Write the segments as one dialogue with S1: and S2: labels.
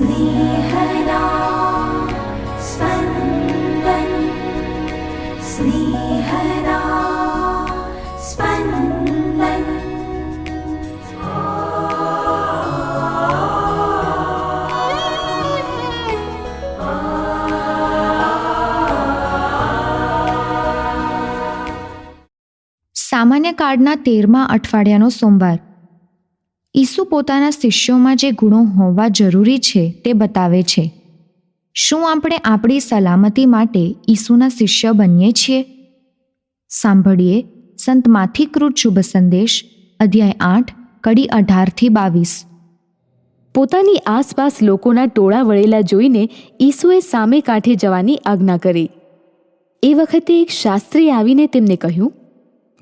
S1: സ്നേഹനാ സ്പന്ദൻ സ്നേഹനാ സ്പന്ദൻ
S2: સામાન્ય કાર્ડના તેરમા અઠવાડિયાનો સોમવાર ઈસુ પોતાના શિષ્યોમાં જે ગુણો હોવા જરૂરી છે તે બતાવે છે. શું આપણે આપણી સલામતી માટે ઈસુના શિષ્ય બનીએ છીએ? સાંભળીએ સંત માથીકૃત શુભ સંદેશ અધ્યાય આઠ કડી અઢારથી બાવીસ.
S3: પોતાની આસપાસ લોકોના ટોળા વળેલા જોઈને ઈસુએ સામે કાંઠે જવાની આજ્ઞા કરી. એ વખતે એક શાસ્ત્રી આવીને તેમને કહ્યું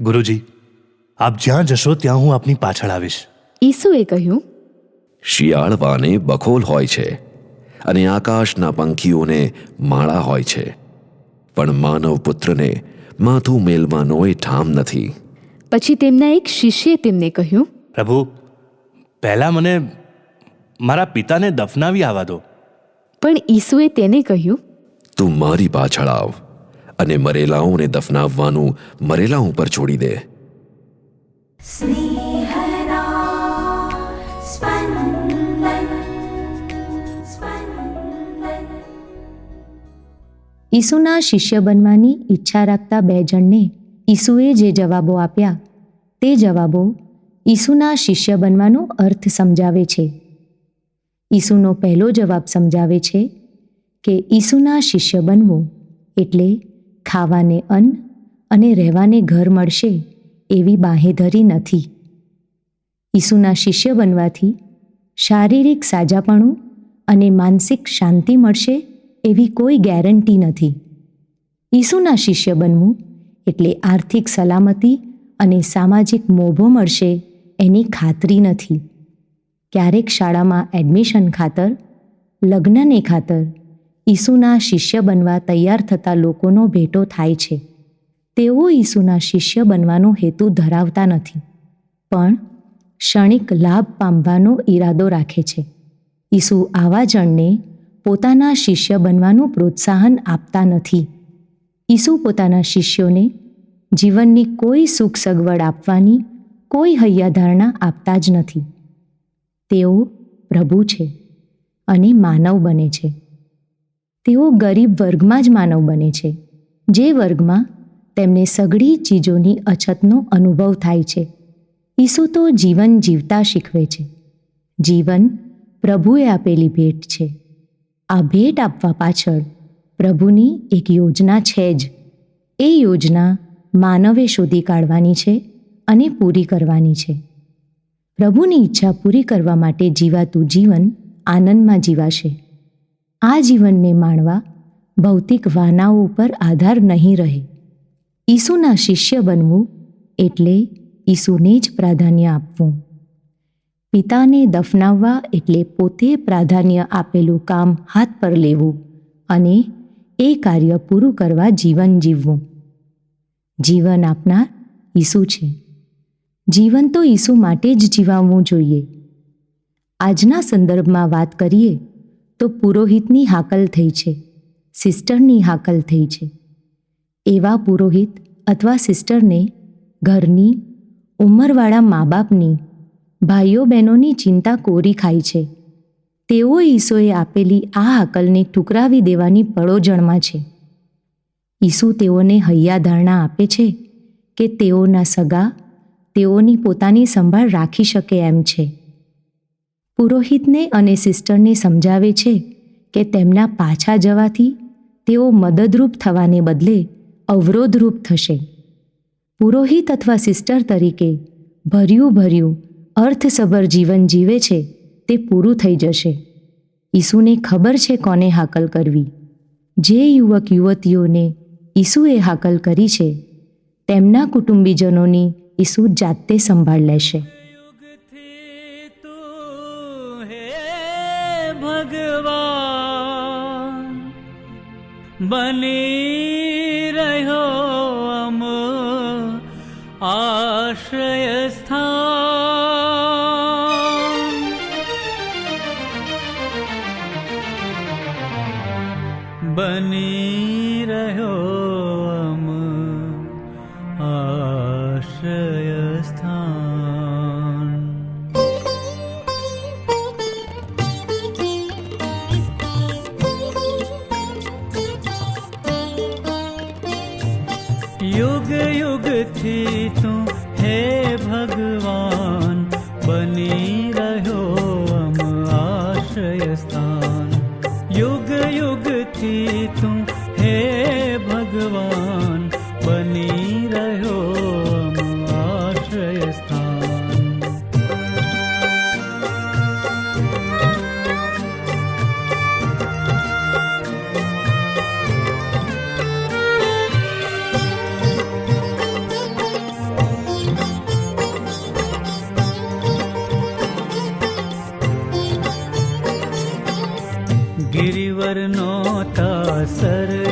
S4: ગુરુજી આપ જ્યાં જશો ત્યાં હું આપની પાછળ આવીશ.
S3: ઈસુએ કહ્યું
S5: શિયાળવાને બખોલ હોય છે અને આકાશના પંખીઓને માળા હોય છે. પણ માનવ પુત્રને માથું મેલવાનો એ ઠામ નથી.
S3: પછી તેમના એક શિષ્યે તેમને કહ્યું
S4: પ્રભુ પહેલાં મને મારા પિતાને દફનાવી આવવા દો.
S3: પણ ઈસુએ તેને કહ્યું
S5: તું મારી પાછળ આવ અને મરેલાઓને દફનાવવાનું મરેલા ઉપર છોડી દે.
S2: ઈસુના શિષ્ય બનવાની ઈચ્છા રાખતા બે જણને ઈસુએ જે જવાબો આપ્યા, તે જવાબો ઈસુના શિષ્ય બનવાનો અર્થ સમજાવે છે. ઈસુનો પહેલો જવાબ સમજાવે છે કે ઈસુના શિષ્ય બનવું એટલે ખાવાને અન્ન અને રહેવાને ઘર મળશે એવી બાહેધરી નથી. ઈસુના શિષ્ય બનવાથી શારીરિક સાજાપણું અને માનસિક શાંતિ મળશે એવી કોઈ ગેરંટી નથી. ઈસુના શિષ્ય બનવું એટલે આર્થિક સલામતી અને સામાજિક મોભો મળશે એની ખાતરી નથી. ક્યારેક શાળામાં એડમિશન ખાતર, લગ્નને ખાતર ઈસુના શિષ્ય બનવા તૈયાર થતા લોકોનો ભેટો થાય છે. તેઓ ઈસુના શિષ્ય બનવાનો હેતુ ધરાવતા નથી, પણ ક્ષણિક લાભ પામવાનો ઈરાદો રાખે છે. ઈસુ આવા જણને પોતાના શિષ્ય બનવાનું પ્રોત્સાહન આપતા નથી. ઈસુ પોતાના શિષ્યોને જીવનની કોઈ સુખ સગવડ આપવાની, કોઈ હૈયાધારણા આપતા જ નથી. તેઓ પ્રભુ છે અને માનવ બને છે. તેઓ ગરીબ વર્ગમાં જ માનવ બને છે, જે વર્ગમાં તેમને સઘળી ચીજોની અછતનો અનુભવ થાય છે. ઈસુ તો જીવન જીવતા શીખવે છે. જીવન પ્રભુએ આપેલી ભેટ છે. આ ભેટ આપવા પાછળ પ્રભુની એક યોજના છે જ. એ યોજના માનવે શોધી કાઢવાની છે અને પૂરી કરવાની છે. પ્રભુની ઈચ્છા પૂરી કરવા માટે જીવાતું જીવન આનંદમાં જીવાશે. આ જીવનને માણવા ભૌતિક વાનાઓ ઉપર આધાર નહીં રહે. ઈસુના શિષ્ય બનવું એટલે ઈસુને જ પ્રાધાન્ય આપવું. પિતાને દફનાવવા એટલે પોતે પ્રાધાન્ય આપેલું કામ હાથ પર લેવું અને એ કાર્ય પૂરું કરવા જીવન જીવવું. જીવન આપનાર ઈસુ છે. જીવન તો ઈસુ માટે જ જીવાવવું જોઈએ. આજના સંદર્ભમાં વાત કરીએ તો પુરોહિતની હાકલ થઈ છે, સિસ્ટરની હાકલ થઈ છે. એવા પુરોહિત અથવા સિસ્ટરને ઘરની ઉંમરવાળા મા બાપની ભાઈઓ બહેનોની ચિંતા કોરી ખાય છે. તેઓ ઈસોએ આપેલી આ હાકલને ઠુકરાવી દેવાની પળોજણમાં છે. ઈસુ તેઓને હૈયાધારણા આપે છે કે તેઓના સગા તેઓની પોતાની સંભાળ રાખી શકે એમ છે. પુરોહિતને અને સિસ્ટરને સમજાવે છે કે તેમના પાછા જવાથી તેઓ મદદરૂપ થવાને બદલે અવરોધરૂપ થશે. પુરોહિત અથવા સિસ્ટર તરીકે ભર્યું ભર્યું અર્થસભર જીવન જીવે છે, તે પૂરું થઈ જશે. ઈસુને ખબર છે કોને હાકલ કરવી. જે યુવક યુવતીઓને ઈસુએ હાકલ કરી છે, તેમના કુટુંબીજનોની ઈસુ જાતે સંભાળ લેશે.
S6: બની રહ્યો આશ્રય સ્થાન બની રહ્યો અમ આશ્રય સ્થાન. યુગ યુગથી તું હે ભગવાન બની રહ્યો અમ આશ્રય સ્થાન.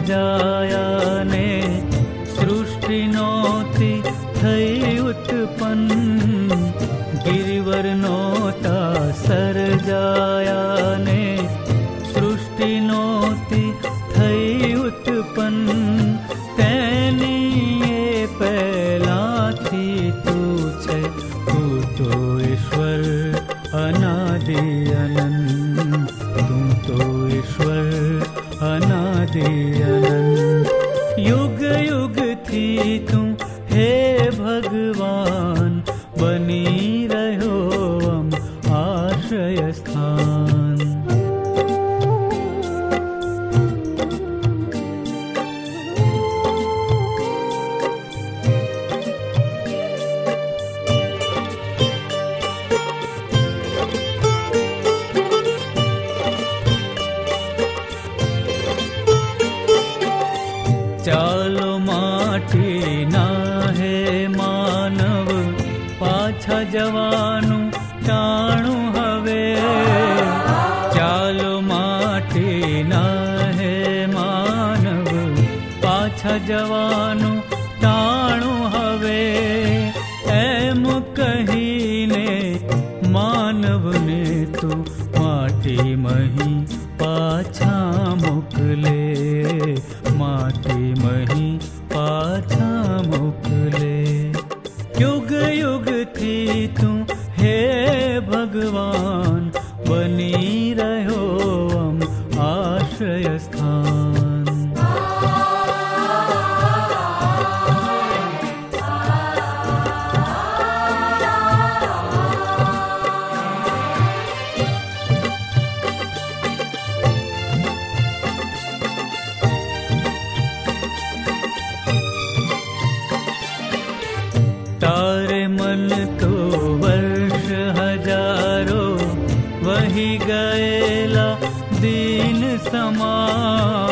S6: जायाने सृष्टिनो ભગવાન બની જવાનું ટાણું હવે એમ કહીને માનવને તું માટી મહી પાછા મોકલે માટી મહી वाण हे का मा मुख ले युगयुगी ते भगवान् આશ્રય સ્થાન समा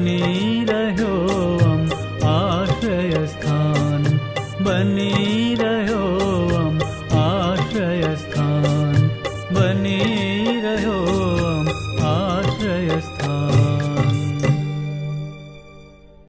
S6: 你。